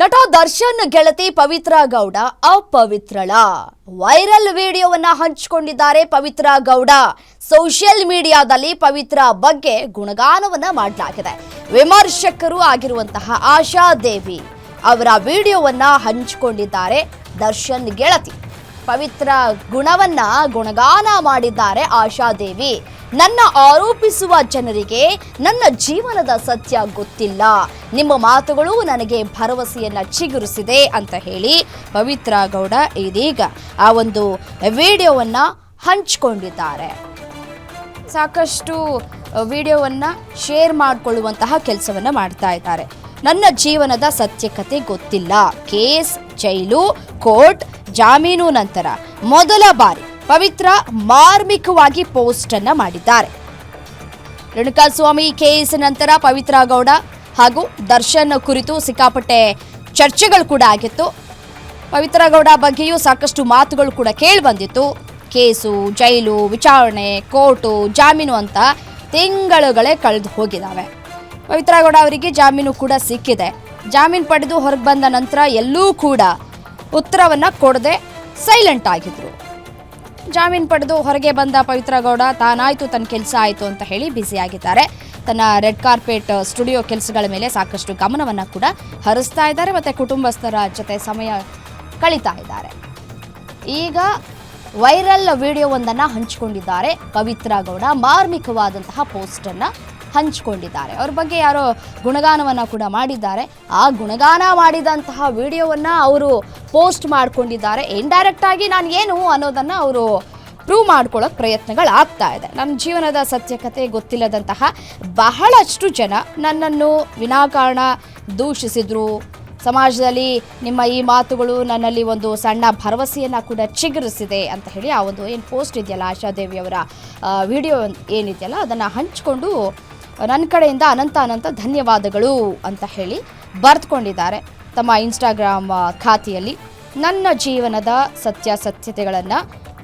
ನಟ ದರ್ಶನ್ ಗೆಳತಿ ಪವಿತ್ರ ಗೌಡ ಅಪವಿತ್ರಳ. ವೈರಲ್ ವಿಡಿಯೋವನ್ನ ಹಂಚಿಕೊಂಡಿದ್ದಾರೆ ಪವಿತ್ರ ಗೌಡ. ಸೋಷಿಯಲ್ ಮೀಡಿಯಾದಲ್ಲಿ ಪವಿತ್ರ ಬಗ್ಗೆ ಗುಣಗಾನವನ್ನ ಮಾಡಲಾಗಿದೆ. ವಿಮರ್ಶಕರು ಆಗಿರುವಂತಹ ಆಶಾ ದೇವಿ ಅವರ ವಿಡಿಯೋವನ್ನ ಹಂಚಿಕೊಂಡಿದ್ದಾರೆ ದರ್ಶನ್ ಗೆಳತಿ. ಪವಿತ್ರ ಗುಣವನ್ನ ಗುಣಗಾನ ಮಾಡಿದ್ದಾರೆ ಆಶಾದೇವಿ ನನ್ನ ಆರೋಪಿಸುವ ಜನರಿಗೆ ನನ್ನ ಜೀವನದ ಸತ್ಯ ಗೊತ್ತಿಲ್ಲ. ನಿಮ್ಮ ಮಾತುಗಳು ನನಗೆ ಭರವಸೆಯನ್ನ ಚಿಗುರಿಸಿದೆ ಅಂತ ಹೇಳಿ ಪವಿತ್ರ ಗೌಡ ಇದೀಗ ಆ ಒಂದು ವಿಡಿಯೋವನ್ನ ಹಂಚಿಕೊಂಡಿದ್ದಾರೆ. ಸಾಕಷ್ಟು ವಿಡಿಯೋವನ್ನ ಶೇರ್ ಮಾಡಿಕೊಳ್ಳುವಂತಹ ಕೆಲಸವನ್ನ ಮಾಡ್ತಾ ಇದ್ದಾರೆ. ನನ್ನ ಜೀವನದ ಸತ್ಯಕತೆ ಗೊತ್ತಿಲ್ಲ. ಕೇಸ್, ಜೈಲು, ಕೋರ್ಟ್, ಜಾಮೀನು ನಂತರ ಮೊದಲ ಬಾರಿ ಪವಿತ್ರ ಮಾರ್ಮಿಕವಾಗಿ ಪೋಸ್ಟ್ ಅನ್ನ ಮಾಡಿದ್ದಾರೆ. ರೇಣುಕಾಸ್ವಾಮಿ ಕೇಸ್ ನಂತರ ಪವಿತ್ರ ಗೌಡ ಹಾಗೂ ದರ್ಶನ್ ಕುರಿತು ಸಿಕ್ಕಾಪಟ್ಟೆ ಚರ್ಚೆಗಳು ಕೂಡ ಆಗಿತ್ತು. ಪವಿತ್ರ ಗೌಡ ಬಗ್ಗೆಯೂ ಸಾಕಷ್ಟು ಮಾತುಗಳು ಕೂಡ ಕೇಳಿ ಬಂದಿತ್ತು. ಕೇಸು, ಜೈಲು, ವಿಚಾರಣೆ, ಕೋರ್ಟು, ಜಾಮೀನು ಅಂತ ತಿಂಗಳುಗಳೇ ಕಳೆದು ಹೋಗಿದ್ದಾವೆ ಪವಿತ್ರ ಗೌಡ ಅವರಿಗೆ ಜಾಮೀನು ಕೂಡ ಸಿಕ್ಕಿದೆ. ಜಾಮೀನು ಪಡೆದು ಹೊರಗೆ ಬಂದ ನಂತರ ಎಲ್ಲೂ ಕೂಡ ಉತ್ತರವನ್ನು ಕೊಡದೆ ಸೈಲೆಂಟ್ ಆಗಿದ್ರು. ಜಾಮೀನು ಪಡೆದು ಹೊರಗೆ ಬಂದ ಪವಿತ್ರ ಗೌಡ, ತಾನಾಯ್ತು, ತನ್ನ ಕೆಲಸ ಆಯಿತು ಅಂತ ಹೇಳಿ ಬ್ಯುಸಿಯಾಗಿದ್ದಾರೆ ತನ್ನ ರೆಡ್ ಕಾರ್ಪೆಟ್ ಸ್ಟುಡಿಯೋ ಕೆಲಸಗಳ ಮೇಲೆ ಸಾಕಷ್ಟು ಗಮನವನ್ನು ಕೂಡ ಹರಿಸ್ತಾ ಇದ್ದಾರೆ ಮತ್ತು ಕುಟುಂಬಸ್ಥರ ಜೊತೆ ಸಮಯ ಕಳೀತಾ ಇದ್ದಾರೆ. ಈಗ ವೈರಲ್ ವಿಡಿಯೋವೊಂದನ್ನು ಹಂಚಿಕೊಂಡಿದ್ದಾರೆ. ಪವಿತ್ರ ಗೌಡ ಮಾರ್ಮಿಕವಾದಂತಹ ಪೋಸ್ಟನ್ನು ಹಂಚಿಕೊಂಡಿದ್ದಾರೆ. ಅವ್ರ ಬಗ್ಗೆ ಯಾರೋ ಗುಣಗಾನವನ್ನು ಕೂಡ ಮಾಡಿದ್ದಾರೆ. ಆ ಗುಣಗಾನ ಮಾಡಿದಂತಹ ವಿಡಿಯೋವನ್ನು ಅವರು ಪೋಸ್ಟ್ ಮಾಡಿಕೊಂಡಿದ್ದಾರೆ. ಇಂಡೈರೆಕ್ಟ್ ಆಗಿ ನಾನು ಏನು ಅನ್ನೋದನ್ನು ಅವರು ಪ್ರೂವ್ ಮಾಡ್ಕೊಳ್ಳೋಕೆ ಪ್ರಯತ್ನಗಳು ಆಗ್ತಾ ಇದೆ. ನನ್ನ ಜೀವನದ ಸತ್ಯಕತೆ ಗೊತ್ತಿಲ್ಲದಂತಹ ಬಹಳಷ್ಟು ಜನ ನನ್ನನ್ನು ವಿನಾಕಾರಣ ದೂಷಿಸಿದರು. ಸಮಾಜದಲ್ಲಿ ನಿಮ್ಮ ಈ ಮಾತುಗಳು ನನ್ನಲ್ಲಿ ಒಂದು ಸಣ್ಣ ಭರವಸೆಯನ್ನು ಕೂಡ ಚಿಗುರಿಸಿದೆ ಅಂತ ಹೇಳಿ ಆ ಒಂದು ಏನು ಪೋಸ್ಟ್ ಇದೆಯಲ್ಲ ಆಶಾದೇವಿಯವರ ವಿಡಿಯೋ ಏನಿದೆಯಲ್ಲ ಅದನ್ನು ಹಂಚಿಕೊಂಡು ನನ್ನ ಕಡೆಯಿಂದ ಅನಂತ ಅನಂತ ಧನ್ಯವಾದಗಳು ಅಂತ ಹೇಳಿ ಬರೆದುಕೊಂಡಿದ್ದಾರೆ. ತಮ್ಮ ಇನ್ಸ್ಟಾಗ್ರಾಮ್ ಖಾತೆಯಲ್ಲಿ ನನ್ನ ಜೀವನದ ಸತ್ಯಾಸತ್ಯತೆಗಳನ್ನು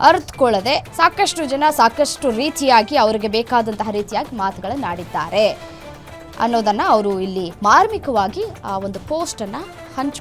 ಅರ್ಥಕೊಳ್ಳದೆ ಸಾಕಷ್ಟು ಜನ ಸಾಕಷ್ಟು ರೀತಿಯಾಗಿ ಅವರಿಗೆ ಬೇಕಾದಂತಹ ರೀತಿಯಾಗಿ ಮಾತುಗಳನ್ನು ಆಡಿದ್ದಾರೆ ಅನ್ನೋದನ್ನು ಅವರು ಇಲ್ಲಿ ಮಾರ್ಮಿಕವಾಗಿ ಆ ಒಂದು ಪೋಸ್ಟನ್ನು ಹಂಚ್